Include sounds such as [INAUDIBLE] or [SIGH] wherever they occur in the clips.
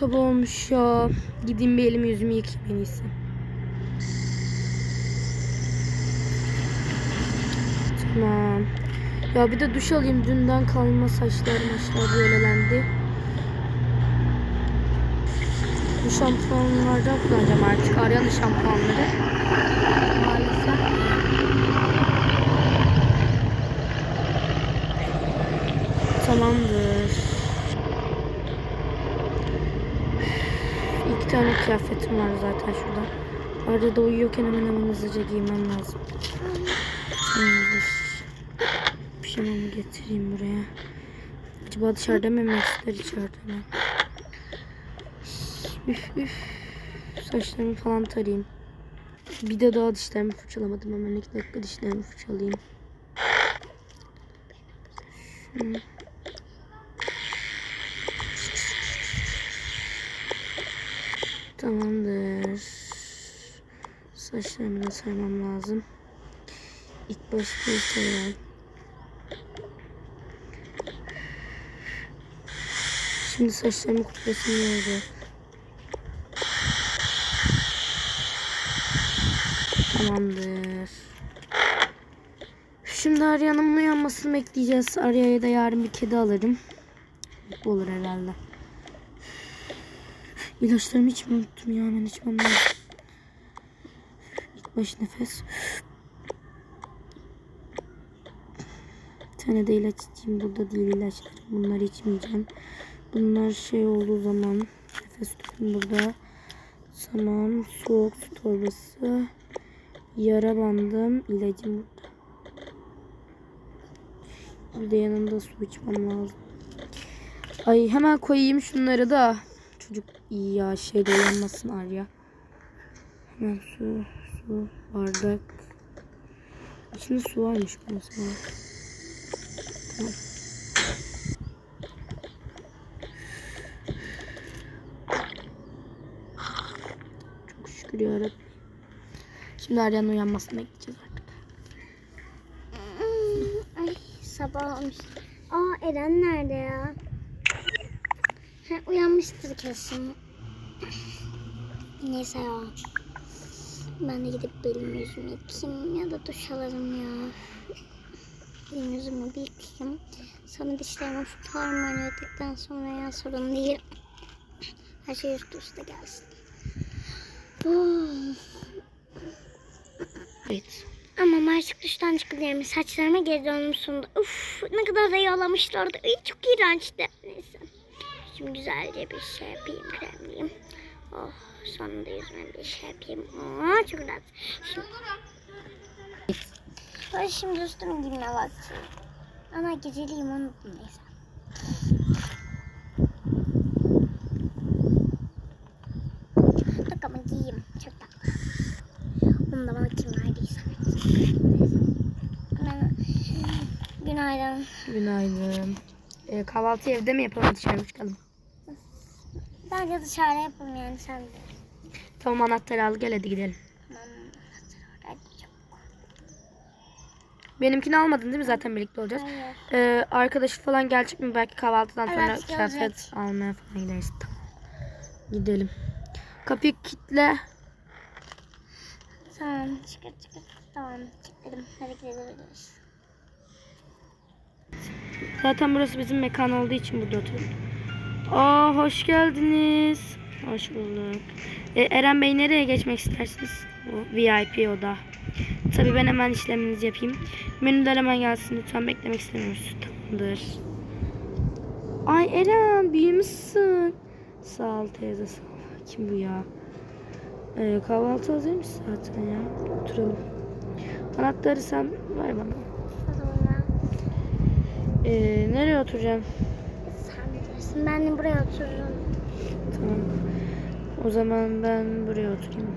sabah olmuş ya. Gideyim bir elimi yüzümü yıkayayım en iyisi. Tamam. Ya bir de duş alayım. Dünden kalma saçlar maçlar böylelendi. Bu şampuanlardan kullanacağım artık. Ariana şampuanları. Maalesef. Tamamdır. İki tane kıyafetim var zaten şurada. Arada da uyuyorken hemen hemen hızlıca giymem lazım. Tamamdır. Pijamamı getireyim buraya. Acaba dışarıda mı yemek içeride mi? Üf üf. Saçlarımı falan tarayayım. Bir de daha dişlerimi fırçalamadım. Hemen iki dakika dişlerimi fırçalayayım. Şunu. Tamamdır. Saçlarımı da sarmam lazım. İlk başta sarayım. Şimdi saçlarımı kuplasın oldu. Tamamdır. Şimdi Arya'nın uyanmasını bekleyeceğiz. Arya'ya da yarın bir kedi alırım. Mutlu olur herhalde. İlaçlarımı içmeyi unuttum ya. Hemen içmem lazım. İlk baş nefes. Tane de ilaç içeyim. Burada değil ilaçlarım. Bunları içmeyeceğim. Bunlar şey olduğu zaman nefes tutun burada. Tamam. Soğuk su torbası. Yara bandım. ilacım burada. Bir de yanında su içmem lazım. Ay hemen koyayım şunları da. Çocuk ya şeyde uyanmasın Arya. Hemen su, su, bardak. İçinde su varmış mesela. Tamam. Çok şükür yarabbim. Şimdi Arya'nın uyanmasını bekleyeceğiz artık. Ay sabah olmuş. Aa Eren nerede ya? Ha, uyanmıştır kesin. Neyse ya. Ben de gidip belimi yüzümü yıkayayım ya da duş alırım ya. Benim yüzümü bir yıkayayım. Sonra dişlerimi fırçalarım öğrettikten sonra ya sorun değil. Her şey üst üste gelsin. Oh. Evet. Ama artık duştan çıkıyorum. Saçlarıma geri döndüm sonunda. Uf ne kadar da yağlamışlardı. Ay çok iğrençti. Neyse. Şimdi güzelce bir şey yapayım. Kremleyeyim. Oh sonunda yüzüme bir şey yapayım. Aa, çok rahat. Şimdi... Ay, şimdi üstümü giyme vakti. Ana geceliyim unuttum neyse. Giyeyim. Çok tatlı. Onu da bana kim verdiyse. Günaydın. Günaydın. Ee, kahvaltıyı evde mi yapalım dışarı çıkalım? Bence dışarıda yapalım yani sen de. Tamam anahtarı al gel hadi gidelim. Tamam. Hadi çabuk. Benimkini almadın değil mi? Zaten birlikte olacağız. Hayır. Ee, arkadaşı falan gelecek mi? Belki kahvaltıdan sonra Evet, kıyafet almaya falan gideriz. Tamam. Gidelim. Kapıyı kilitle. Tamam çıkır çıkır. Tamam kilitledim. Hadi gidebiliriz. Zaten burası bizim mekan olduğu için burada oturuyoruz. Aa hoş geldiniz. Hoş bulduk. Ee, Eren Bey nereye geçmek istersiniz? O VIP oda. Tabii ben hemen işleminizi yapayım. Menüler hemen gelsin lütfen beklemek istemiyoruz. Tamamdır. Ay Eren büyümüşsün. Sağ ol teyze sağ ol. Kim bu ya? Ee, kahvaltı hazırmış zaten ya. Oturalım. Anahtarı sen ver bana. Ee, nereye oturacağım? Bilirsin. Ben de buraya otururum. Tamam. O zaman ben buraya oturayım.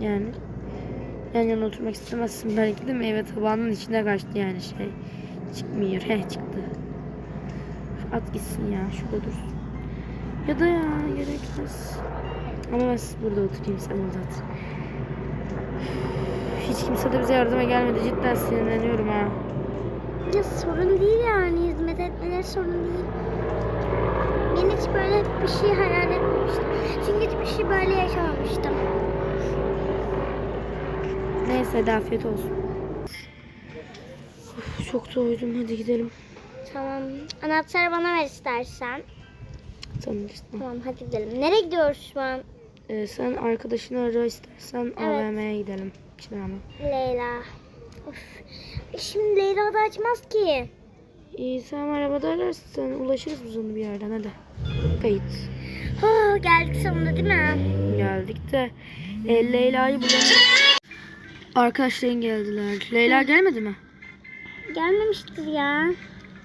Yani yan yana oturmak istemezsin belki de meyve tabağının içine kaçtı yani şey. Çıkmıyor. Heh çıktı. At gitsin ya. Şurada dursun. Ya da ya gerekmez. Ama ben burada oturayım sen orada otur. Hiç kimse de bize yardıma gelmedi. Cidden sinirleniyorum ha. Ya sorun değil yani hizmet etmeleri sorun değil. Ben hiç böyle bir şey hayal etmedim. öyle yaşamamıştım. Neyse hadi afiyet olsun. Uf, çok doydum hadi gidelim. Tamam. Anahtarı bana ver istersen. Tamam. Tamam hadi gidelim. Nereye gidiyoruz şu an? Ee, sen arkadaşını ara istersen Evet. AVM'ye gidelim. Sinema. Leyla. Of. Şimdi Leyla da açmaz ki. İyi sen arabada ararsın. Ulaşırız biz onu bir yerden hadi. Kayıt. Oh, geldik sonunda değil mi? Geldik de e, Leyla'yı bulamadık. Arkadaşların geldiler. Leyla gelmedi mi? Gelmemiştir ya.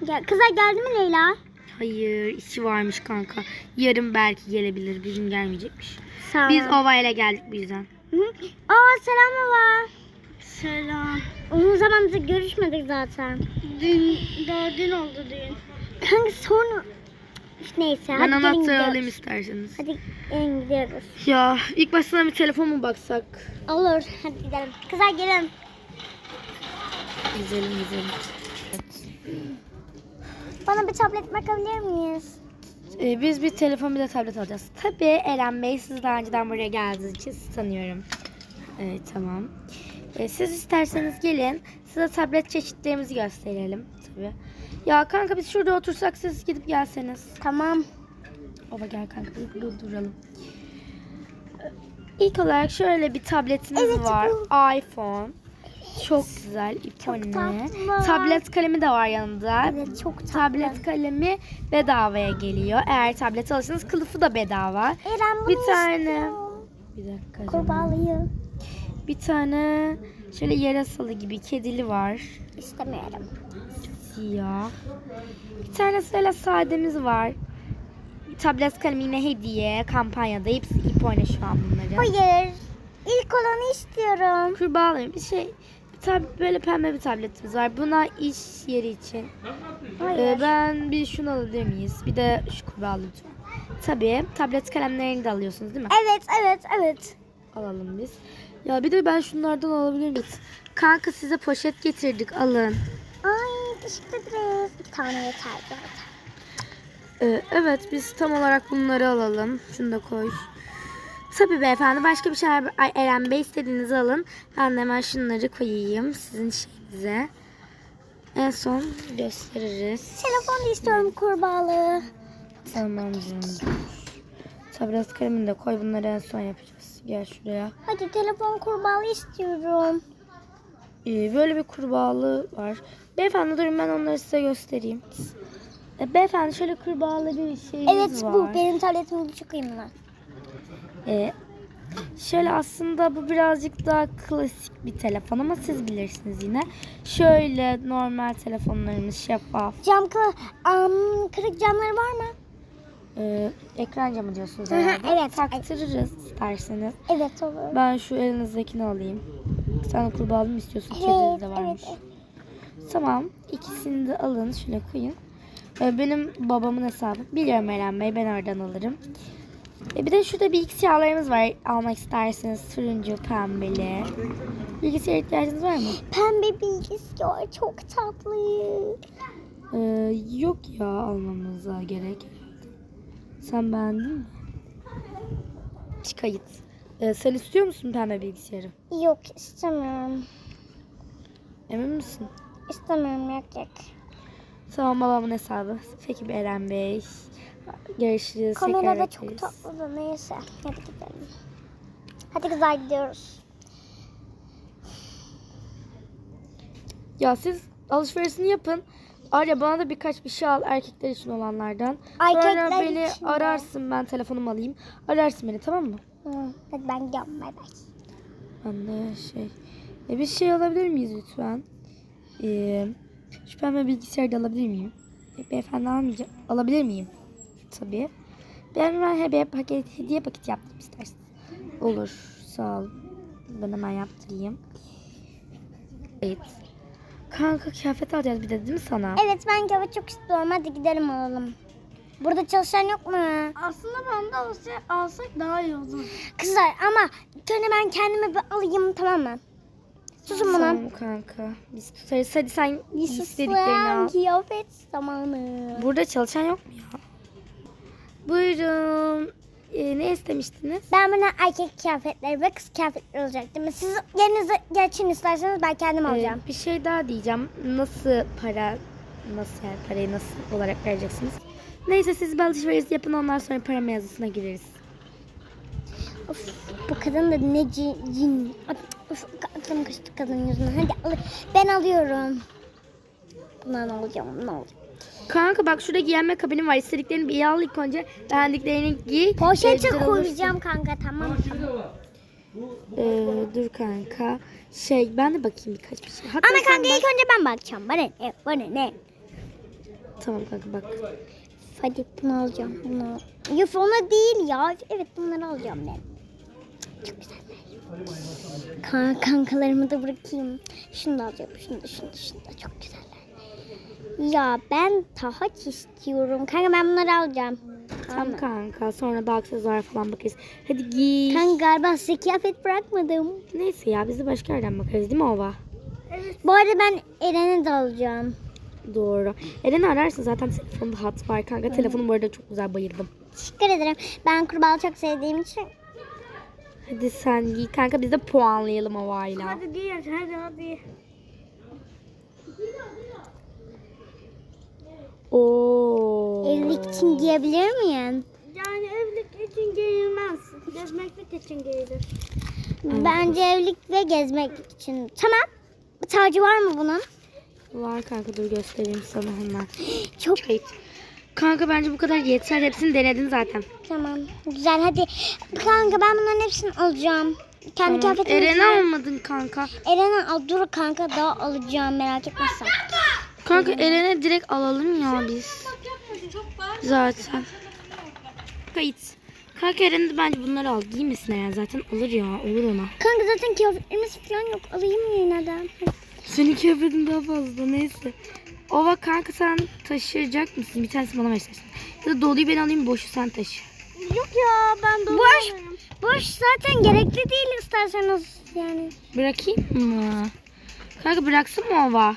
Gel, kızlar geldi mi Leyla? Hayır işi varmış kanka. Yarın belki gelebilir. Bugün gelmeyecekmiş. Sağ Biz ovayla geldik bu yüzden. Hı? Aa selam baba. Selam. Uzun zamandır görüşmedik zaten. Dün, daha dün oldu dün. Kanka sonra... Neyse ben hadi gelin anahtarı gidiyoruz. alayım isterseniz. Hadi gelin gidiyoruz. Ya ilk başta bir telefon mu baksak? Olur hadi gidelim. Kızlar gelin. Güzelim güzelim. Bana bir tablet bakabilir miyiz? Ee, biz bir telefon bir de tablet alacağız. Tabii Eren Bey siz daha önceden buraya geldiğiniz için sizi tanıyorum. Evet tamam. Ee, siz isterseniz gelin. Size tablet çeşitlerimizi gösterelim. Tabii. Ya kanka biz şurada otursak siz gidip gelseniz. Tamam. Baba gel kanka burada duralım. İlk olarak şöyle bir tabletimiz Evet, var. bu. iPhone. Çok güzel. ipone. Tablet kalemi de var yanında. Evet çok tatlı. Tablet kalemi bedavaya geliyor. Eğer tablet alırsanız kılıfı da bedava. Eren bunu Bir tane. istiyorum. Bir dakika. Kurbağalıyı Bir tane şöyle yarasalı gibi kedili var. istemiyorum. Siyah. Bir tane şöyle sademiz var. Tablet kalemi yine hediye. Kampanyada. Hepsi ip oyna şu an bunların. Hayır. İlk olanı istiyorum. Kurbağalayım. Bir şey bir tab- böyle pembe bir tabletimiz var. Buna iş yeri için. Hayır. Ee, ben bir şunu alabilir miyiz? Bir de şu kurbağalı lütfen. Tabii tablet kalemlerini de alıyorsunuz değil mi? Evet evet evet. Alalım biz. Ya bir de ben şunlardan alabilir miyim? Kanka size poşet getirdik alın. Ay teşekkür. Bir tane yeter zaten. Ee, evet biz tam olarak bunları alalım. Şunu da koy. Tabii beyefendi başka bir şeyler Ay, Eren Bey istediğinizi alın. Ben de hemen şunları koyayım sizin şeyinize. En son gösteririz. Telefon da istiyorum kurbağalı. Tamam canım. Tablet kalemini de koy bunları en son yapacağız. Gel şuraya. Hadi telefon kurbağalı istiyorum. Ee, böyle bir kurbağalı var. Beyefendi durun ben onları size göstereyim. Ee, beyefendi şöyle kurbağalı bir Evet var. bu benim tabletimde çok iyi bunlar. Ee, şöyle aslında bu birazcık daha klasik bir telefon ama siz bilirsiniz yine. Şöyle normal telefonlarımız şeffaf. Cam am, kırık camları var mı? Ee, ekran camı diyorsunuz herhalde. evet. Taktırırız isterseniz. Evet olur. Ben şu elinizdekini alayım. Sen kurbağalı mı istiyorsun? Evet, de evet, varmış. evet. Tamam. ikisini de alın. Şöyle koyun. Ee, benim babamın hesabı. Biliyorum Eren Bey. Ben oradan alırım. E bir de şurada bilgisayarlarımız var. Almak isterseniz turuncu, pembeli. Bilgisayar ihtiyacınız var mı? Pembe bilgisayar çok tatlı. Ee, yok ya almamıza gerek. Sen beğendin mi? Kayıt. Ee, sen istiyor musun pembe bilgisayarı? Yok istemiyorum. Emin misin? İstemiyorum yok yok. Tamam babamın hesabı. Peki Eren Bey. Görüşürüz. tekrar Kamerada çok tatlı da neyse. Hadi gidelim. Hadi kızlar gidiyoruz. Ya siz alışverişini yapın. Arya bana da birkaç bir şey al erkekler için olanlardan. Erkekler Sonra beni için ararsın ben telefonumu alayım. Ararsın beni tamam mı? Hı, hadi ben gidiyorum bay bay. Ben de şey. E, bir şey alabilir miyiz lütfen? Ee, şu pembe bilgisayarı da alabilir miyim? E, beyefendi almayacağım. Alabilir miyim? Tabii. Ben hemen hediye paket, hediye paket yaptım istersen. Olur. Sağ ol. Ben hemen yaptırayım. Evet. Kanka kıyafet alacağız bir de değil mi sana? Evet ben kağıt çok istiyorum. Hadi gidelim alalım. Burada çalışan yok mu? Aslında ben de olsa alsak daha iyi olur. Kızlar ama ilk önce ben kendime bir alayım tamam mı? Susun bana. Tamam kanka. Biz tutarız. Hadi sen istediklerini al. kıyafet zamanı. Burada çalışan yok mu ya? Buyurun. e, ne istemiştiniz? Ben buna erkek kıyafetleri ve kız kıyafetleri alacaktım. Siz yerinize geçin isterseniz ben kendim Ee, alacağım. bir şey daha diyeceğim. Nasıl para, nasıl yani parayı nasıl olarak vereceksiniz? Neyse siz bir alışveriş yapın ondan sonra para mevzusuna gireriz. Of, bu kadın da ne cin. cin. Of, aklım kaçtı kadının yüzünden. Hadi al, ben alıyorum. Bundan alacağım, bundan alacağım. Kanka bak şurada giyinme kabini var. İstediklerini bir al ilk önce. Beğendiklerini giy. Poşete koyacağım kanka tamam. Ee, dur kanka. Şey ben de bakayım birkaç bir şey. Hatta Ama kanka bak- ilk önce ben bakacağım. Bana ne? Bana ne? Tamam kanka bak. Hadi bunu alacağım. Bunu. Yuf ona değil ya. Evet bunları alacağım ben. Çok güzeller. Kan kankalarımı da bırakayım. Şunu da alacağım. Şunu da şunu da şunu da çok güzeller. Ya ben tahaç istiyorum. Kanka ben bunları alacağım. Tamam kanka. Sonra da aksesuar falan bakarız. Hadi giy. Kanka galiba size kıyafet bırakmadım. Neyse ya biz de başka yerden bakarız değil mi Ova? Bu arada ben Eren'e de alacağım. Doğru. Eren'i ararsın zaten telefonda hat var kanka. Telefonu bu arada çok güzel bayıldım. Teşekkür ederim. Ben kurbağa çok sevdiğim için. Hadi sen giy kanka biz de puanlayalım Ova'yla. Hadi giy hadi hadi. Oo. Evlilik için giyebilir miyim? Yani evlilik için giyilmez. Gezmeklik için giyilir. Bence evlilik ve gezmek için. Tamam. Tacı var mı bunun? Var kanka dur göstereyim sana hemen. [GASPS] Çok Kayıt. Kanka bence bu kadar yeter. Hepsini denedin zaten. tamam. Güzel hadi. Kanka ben bunların hepsini alacağım. Kendi Tamam. kıyafetimi Eren'i almadın kanka. Eren'i al. Dur kanka daha alacağım merak etme sen. Kanka Eren'e direkt alalım ya biz. Zaten. Kayıt. Kanka Eren de bence bunları al. Giymesin Eren zaten alır ya. Olur ona. Kanka zaten kıyafetlerimiz falan yok. Alayım mı yine de? Senin kıyafetin daha fazla neyse. Ova kanka sen taşıyacak mısın? Bir tanesi bana versin. Ya da doluyu ben alayım boşu sen taşı. Yok ya ben dolu Boş. alayım. Boş zaten gerekli değil isterseniz yani. Bırakayım mı? Kanka bıraksın mı Ova?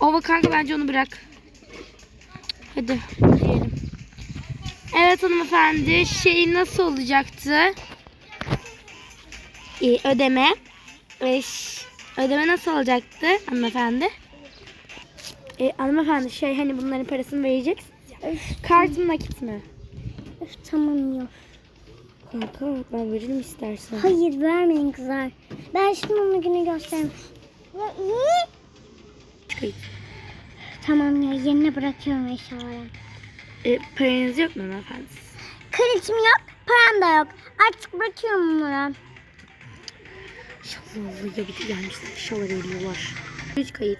Ova kanka bence onu bırak. Hadi diyelim. Evet hanımefendi şey nasıl olacaktı? Ee, ödeme. Ee, ş- ödeme nasıl olacaktı hanımefendi? Ee, hanımefendi şey hani bunların parasını vereceksiniz ya. Kart mı nakit mi? Öf, tamam yok. Kanka ben veririm istersen. Hayır vermeyin kızlar. Ben şimdi onun günü göstereyim. Ya iyi. Kayıt. Tamam ya yerine bırakıyorum eşyaları. Ee, paranız yok mu hanımefendi? Kreditim yok, param da yok. Artık bırakıyorum bunları. İnşallah ya bir gelmişler. İnşallah veriyorlar. 3 kayıt.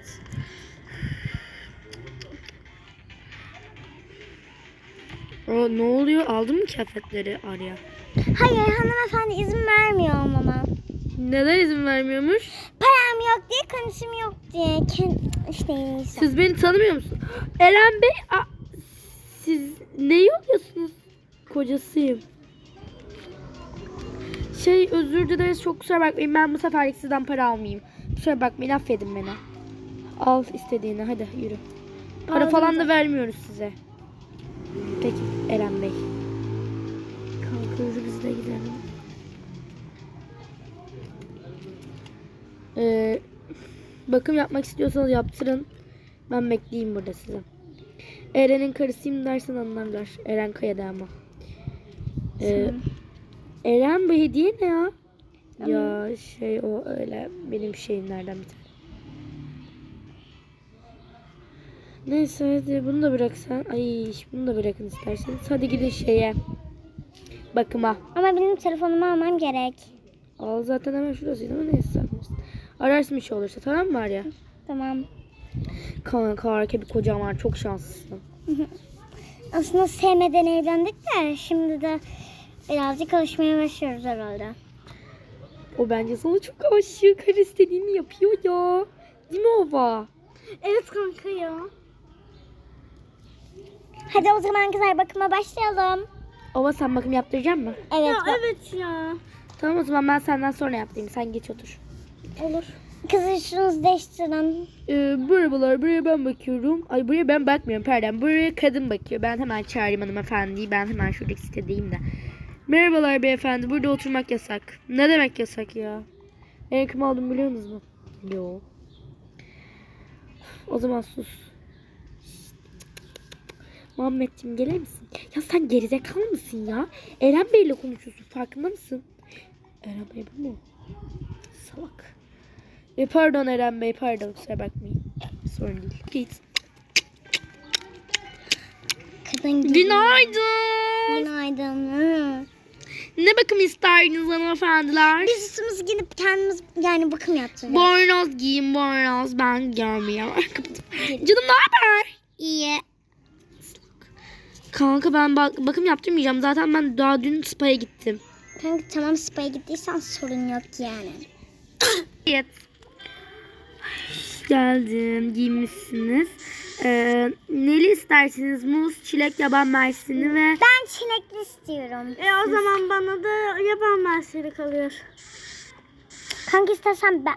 Aa, ne oluyor? Aldın mı kıyafetleri Arya? Hayır hanımefendi izin vermiyor olmama. Neden izin vermiyormuş? Param yok diye, kreditim yok diye. Kend... İşte neyse. Siz beni tanımıyor musunuz? Eren Bey, a- siz ne oluyorsunuz? Kocasıyım. Şey özür dileriz çok kusura bakmayın ben bu seferlik sizden para almayayım. Kusura bakmayın affedin beni. Al istediğini hadi yürü. Para Aldım falan da vermiyoruz size. Peki Eren Bey. Kalkıyoruz biz de gidelim. Ee, bakım yapmak istiyorsanız yaptırın. Ben bekleyeyim burada size. Eren'in karısıyım dersen anlarlar. Eren Kaya'da ama. Ee, Eren bu hediye ne ya? Ya şey o öyle benim şeyimlerden bir tane. Neyse hadi bunu da bıraksan. Ay bunu da bırakın isterseniz. Hadi gidin şeye. Bakıma. Ama benim telefonumu almam gerek. Al zaten hemen şurasıydı ama neyse bilirsin. Ararsın bir şey olursa tamam mı Arya? Tamam. Kanka harika bir kocam var çok şanslısın. [LAUGHS] Aslında sevmeden evlendik de şimdi de birazcık alışmaya başlıyoruz herhalde. O bence sana çok aşık. Her istediğini yapıyor ya. Değil mi Ova? Evet kanka ya. Hadi o zaman kızlar bakıma başlayalım. Ova sen bakım yaptıracak mı? Evet. Ya bak- evet ya. Tamam o zaman ben senden sonra yaptırayım. Sen geç otur. Olur. Kızı şunu değiştirin. Ee, merhabalar buraya ben bakıyorum. Ay buraya ben bakmıyorum pardon. Buraya kadın bakıyor. Ben hemen çağırayım hanımefendiyi. Ben hemen şuradaki sitedeyim de. Merhabalar beyefendi. Burada oturmak yasak. Ne demek yasak ya? Ben kim olduğumu biliyor musunuz? Yok. O zaman sus. Muhammedciğim gelir misin? Ya sen gerizekalı mısın ya? Eren Bey'le konuşuyorsun farkında mısın? Eren Bey bu mu? Salak. E, pardon Eren Bey pardon kusura bakmayın. Sorun değil. Git. Kadın. Günaydın. Günaydın. Hı. Ne bakım isterdiniz hanımefendiler? Biz üstümüzü giyinip kendimiz yani bakım yaptıracağız. Bornoz giyin bornoz ben görmüyorum. [LAUGHS] Canım ne haber? İyi. Kanka ben bak bakım yaptırmayacağım. Zaten ben daha dün spa'ya gittim. Kanka tamam spa'ya gittiysen sorun yok yani. [COUGHS] Evet. Geldim. Giymişsiniz. Ee, neli istersiniz? Muz, çilek, yaban mersini ve Ben çilekli istiyorum. E o zaman bana da yaban mersini kalıyor. Kanka istersen ben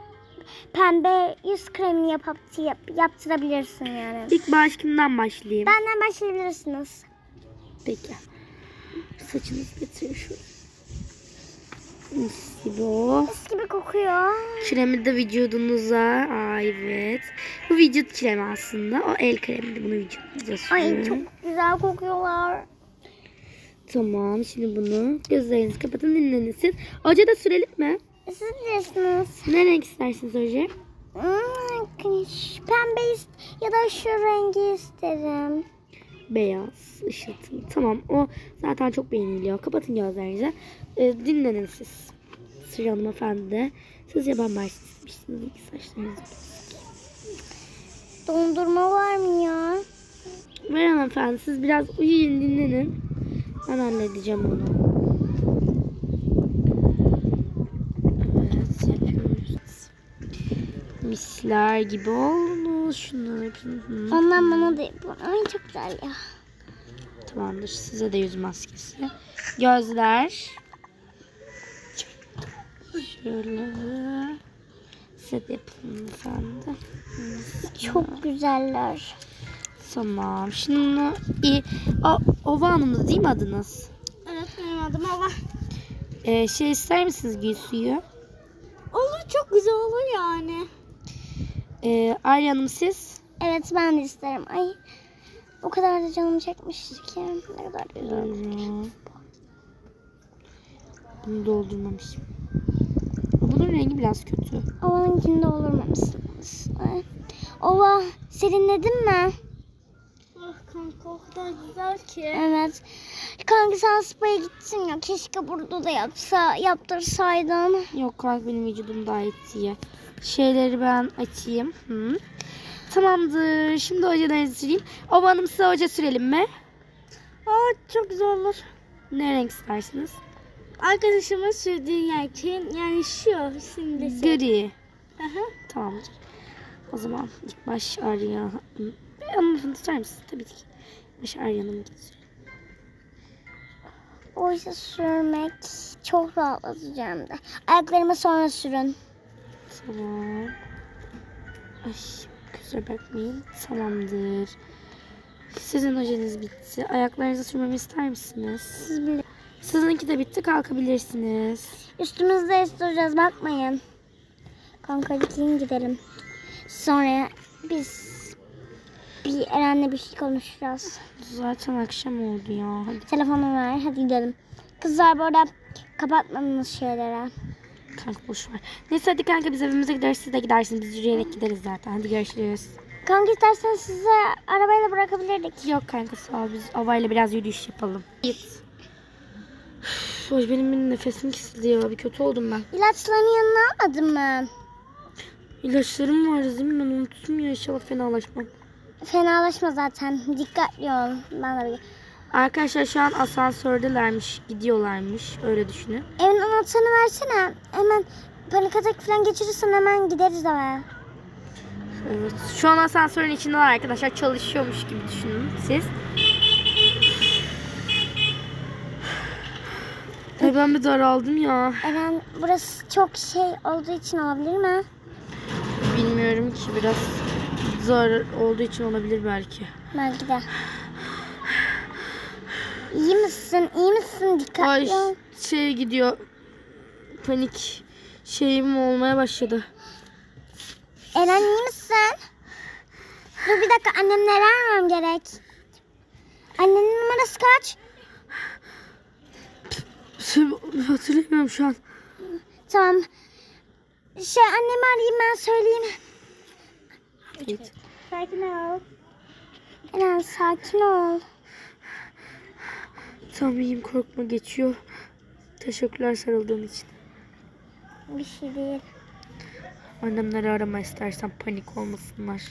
pembe yüz kremini yapıp yap, yaptırabilirsin yani. ilk baş kimden başlayayım? Benden başlayabilirsiniz. Peki. Saçınızı getirin şöyle. Mis gibi o. Mis gibi kokuyor. Kremi de vücudunuza. Aa, evet. Bu vücut kremi aslında. O el kremi de bunu vücudunuza Ay sürün. çok güzel kokuyorlar. Tamam. Şimdi bunu gözlerinizi kapatın dinlenin siz. Oje da sürelim mi? Siz. Ne renk istersiniz oje? Hmm, pembe ya da şu rengi isterim. Beyaz, ışıltılı. Tamam. O zaten çok beğeniliyor. Kapatın gözlerinizi. Ee, dinlenin siz. Sıra hanımefendi. Siz yaban istemişsiniz. İlk saçlarınızı. Dondurma var mı ya? Ver hanımefendi. Siz biraz uyuyun dinlenin. Ben halledeceğim onu. Evet yapıyoruz. Misler gibi oldu. Şunları. Hı. Ondan bana da yapın. Ay çok güzel ya. Tamamdır. Size de yüz maskesi. Gözler. Şöyle. Size yapalım efendim. Çok güzeller. Tamam. Şimdi iyi. O, Ova Hanım'dı değil mi adınız? Evet benim adım ama Ee, şey ister misiniz gül suyu? olur çok güzel olur yani. Ee, Arya Hanım siz? Evet ben de isterim. Ay o kadar da canım çekmişti ki. Ne kadar güzel. Bunu doldurmamışım. Bunun rengi biraz kötü. Ova'nınkinde olurmamışsınız. Ay. Ova serinledin mi? Ah kanka o kadar güzel ki. Evet. Kanka sen spa'ya gittin ya. Keşke burada da yapsa, yaptırsaydın. Yok kanka benim vücudum gayet iyi. Şeyleri ben açayım. Hı. Tamamdır. Şimdi hocalarınızı süreyim. Ova Hanım size hoca sürelim mi? Aa çok güzel olur. Ne renk istersiniz? Arkadaşımın sürdüğü yerken yani şu simgesi. Gri. Aha. Tamamdır. O zaman ilk baş Arya. Hanımefendi tutar mısın? Tabii ki. Baş Arya'nın getirelim. Oysa sürmek çok rahatlatıcı hem de. Ayaklarıma sonra sürün. Tamam. Ay kusura bakmayın. Tamamdır. Sizin hocaniz bitti. Ayaklarınızı sürmemi ister misiniz? Siz bilin. Sizinki de bitti. Kalkabilirsiniz. Üstümüzde istireceğiz bakmayın. Kanka giyin gidelim. Sonra biz bir Eren'le bir şey konuşacağız. Zaten akşam oldu ya. Hadi Telefonu ver hadi gidelim. Kızlar bu arada kapatmadınız şeylere. kanka boş ver. Neyse hadi kanka biz evimize gideriz. Siz de gidersiniz. Biz yürüyerek gideriz zaten. Hadi görüşürüz. Kanka istersen size arabayla bırakabilirdik. Yok kanka sağ ol. Biz havayla biraz yürüyüş yapalım. Git. Hoş benim, benim nefesim kesildi ya. Bir kötü oldum ben. İlaçlarını yanına almadın mı? İlaçlarım var değil mi? Ben unuttum ya. İnşallah fenalaşmam. Fenalaşma zaten. Dikkatli ol. Ben de bir... Arkadaşlar şu an asansördelermiş. Gidiyorlarmış. Öyle düşünün. Evin anahtarını versene. Hemen panik atak falan geçirirsen hemen gideriz eve. Evet. Şu an asansörün içindeler arkadaşlar. Çalışıyormuş gibi düşünün siz. Ay ben bir daraldım ya. Eren burası çok şey olduğu için olabilir mi? Bilmiyorum ki biraz zor olduğu için olabilir belki. Belki de. İyi misin? İyi misin? Dikkatli Ay ol. şey gidiyor. Panik şeyim olmaya başladı. Eren iyi misin? Dur bir dakika annemleri aramam gerek. Annenin numarası kaç? Hatırlamıyorum şu an. Tamam. Şey annemi arayayım ben söyleyeyim. Git. Sakin ol. Eren sakin ol. Tamam iyiyim korkma geçiyor. Teşekkürler sarıldığın için. Bir şey değil. Annemleri arama istersen panik olmasınlar.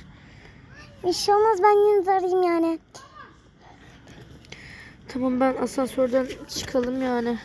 Bir şey olmaz ben yine arayayım yani. Tamam ben asansörden çıkalım yani.